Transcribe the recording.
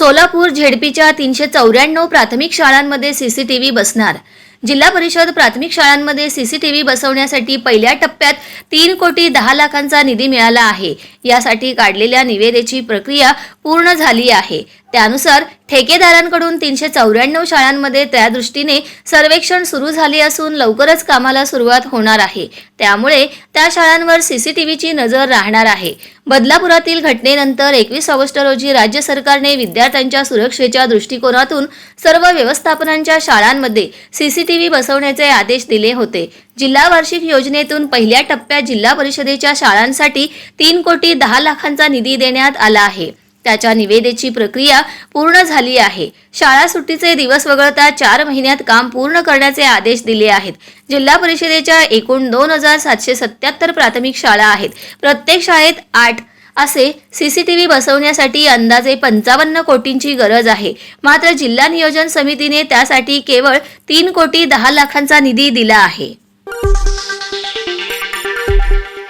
सोलापूर झेडपीच्या तीनशे चौऱ्याण्णव प्राथमिक शाळांमध्ये सीसीटीव्ही बसणार. जिल्हा परिषद प्राथमिक शाळांमध्ये सीसीटीव्ही बसवण्यासाठी पहिल्या टप्प्यात तीन कोटी दहा लाखांचा निधी मिळाला आहे. यासाठी काढलेल्या निवेदेची प्रक्रिया पूर्ण झाली आहे. त्यानुसार ठेकेदारांकडून तीनशे चौऱ्याण्णव शाळांमध्ये त्या दृष्टीने सर्वेक्षण सुरू झाले असून लवकरच कामाला सुरुवात होणार आहे. त्यामुळे त्या शाळांवर सीसीटीव्हीची नजर राहणार आहे. बदलापुरातील घटनेनंतर एकवीस ऑगस्ट रोजी राज्य सरकारने विद्यार्थ्यांच्या सुरक्षेच्या दृष्टिकोनातून सर्व व्यवस्थापनांच्या शाळांमध्ये सीसीटीव्ही बसवण्याचे आदेश दिले होते. जिल्हा वार्षिक योजनेतून पहिल्या टप्प्यात जिल्हा परिषदेच्या शाळांसाठी तीन कोटी दहा लाखांचा निधी देण्यात आला आहे. त्याच्या निवेदेची प्रक्रिया पूर्ण झाली आहे. शाळा सुट्टीचे दिवस वगळता चार महिन्यात काम पूर्ण करण्याचे आदेश दिले आहेत. जिल्हा परिषदेच्या एकूण दोन हजार सातशे सत्याहत्तर प्राथमिक शाळा आहेत. प्रत्येक शाळेत आठ असे सीसीटीव्ही बसवण्यासाठी अंदाजे पंचावन्न कोटींची गरज आहे. मात्र जिल्हा नियोजन समितीने त्यासाठी केवळ तीन कोटी दहा लाखांचा निधी दिला आहे.